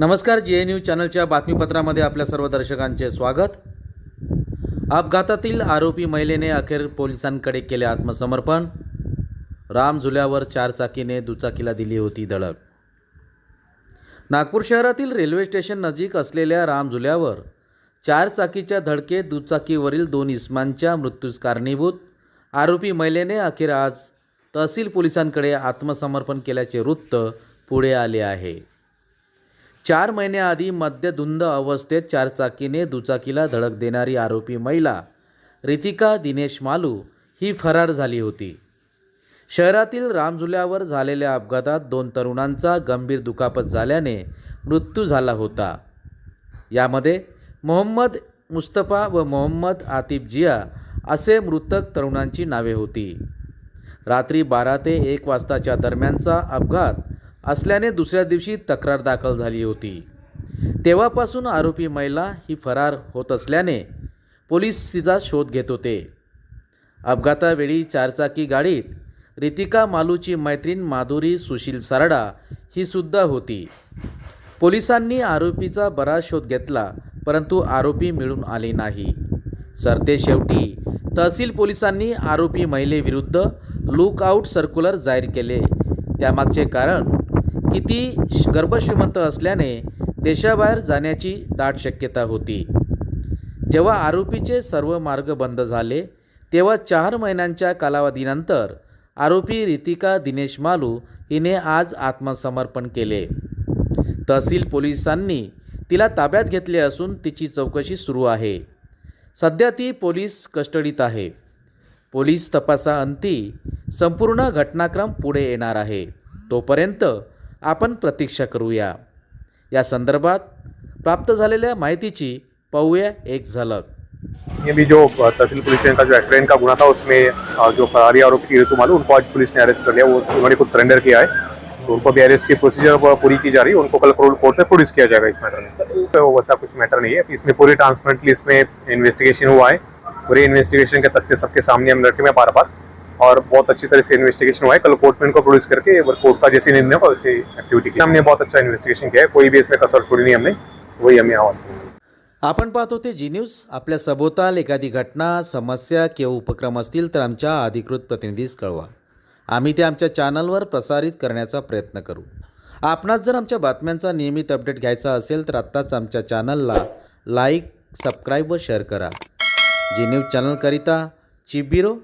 नमस्कार G N you चॅनलच्या बातमीपत्रामध्ये आपल्या सर्व दर्शकांचे स्वागत. अपघातातील आरोपी महिलेने अखेर पोलिसांकडे केले आत्मसमर्पण. राम झुल्यावर चारचाकीने दुचाकीला दिली होती धडक. नागपूर शहरातील रेल्वे स्टेशन नजीक असलेल्या राम झुल्यावर चारचाकीच्या धडकेत दुचाकीवरील दोन इस्मांच्या मृत्यूस कारणीभूत आरोपी महिलेने अखेर आज तहसील पोलिसांकडे आत्मसमर्पण केल्याचे वृत्त पुढे आले आहे. चार महिन्याआधी मद्यधुंद अवस्थेत चारचाकीने दुचाकीला धडक देणारी आरोपी महिला रितिका दिनेश मालू ही फरार झाली होती. शहरातील रामझुल्यावर झालेल्या अपघातात दोन तरुणांचा गंभीर दुखापत झाल्याने मृत्यू झाला होता. यामध्ये मोहम्मद मुस्तफा व मोहम्मद आतिफ जिया असे मृतक तरुणांची नावे होती. रात्री बारा ते एक वाजताच्या दरम्यानचा अपघात असल्याने दुसऱ्या दिवशी तक्रार दाखल झाली होती. तेव्हापासून आरोपी महिला ही फरार होत असल्याने पोलीस तिचा शोध घेत होते. अपघातावेळी चारचाकी गाडीत रितिका मालूची मैत्रीण माधुरी सुशील सारडा ही सुद्धा होती. पोलिसांनी आरोपीचा बराच शोध घेतला परंतु आरोपी मिळून आले नाही. सरते शेवटी तहसील पोलिसांनी आरोपी महिलेविरुद्ध लुकआउट सर्क्युलर जाहीर केले. त्यामागचे कारण किती श- गर्भश्रीमंत असल्याने देशाबाहेर जाण्याची दाट शक्यता होती. जेव्हा आरोपीचे सर्व मार्ग बंद झाले तेव्हा चार महिन्यांच्या कालावधीनंतर आरोपी रितिका दिनेश मालू हिने आज आत्मसमर्पण केले. तहसील पोलिसांनी तिला ताब्यात घेतले असून तिची चौकशी सुरू आहे. सध्या ती पोलीस कस्टडीत आहे. पोलीस तपासाअंती संपूर्ण घटनाक्रम पुढे येणार आहे. तोपर्यंत आपण प्रतीक्षा करूया. या संदर्भात प्राप्त झालेल्या माहितीची पाहूया एक झलक. ये भी जो तहसील पुलिस स्टेशन का जो एक्सीडेंट का गुना था उसमें जो फरारी आरोपी ऋतु मालू उनको आज पुलिस ने अरेस्ट कर लिया. वो उन्होंने खुद सरेंडर किया है. तो उनको भी अरेस्ट की प्रोसीजर पूरी की जा रही है. उनको कल कोर्ट में प्रोड्यूस किया जाएगा इस मैटर में. तो वैसा कुछ मैटर नहीं है. इसमें पूरी ट्रांसपेरेंटली इसमें इन्वेस्टिगेशन हुआ है. पूरे इन्वेस्टिगेशन के तथ्य सबके सामने हम रखे हैं बार बार और बहुत अच्छी तरह से इन्वेस्टिगेशन हुआ है। कल कोर्ट में इनको प्रोड्यूस करके कोर्ट का जैसे निर्णय हुआ वैसे एक्टिविटी की। हमने बहुत अच्छा इन्वेस्टिगेशन किया है। कोई भी इसमें कसर छोड़ी नहीं हमने। वही हमें आवाज आपण पाहत होते जी न्यूज। आपल्या सभोवताल एखादी घटना समस्या किंवा उपक्रम असतील तर आमच्या अधिकृत प्रतिनिधीस कळवा. आम्ही ते आमच्या चॅनलवर प्रसारित करण्याचा प्रयत्न करू. आपणास जर आमच्या बातम्यांचा नियमित अपडेट घ्यायचा असेल तर आत्ताच आमच्या चॅनलला लाईक सबस्क्राईब व शेअर करा. जी न्यूज चॅनलकरिता चिप ब्युरो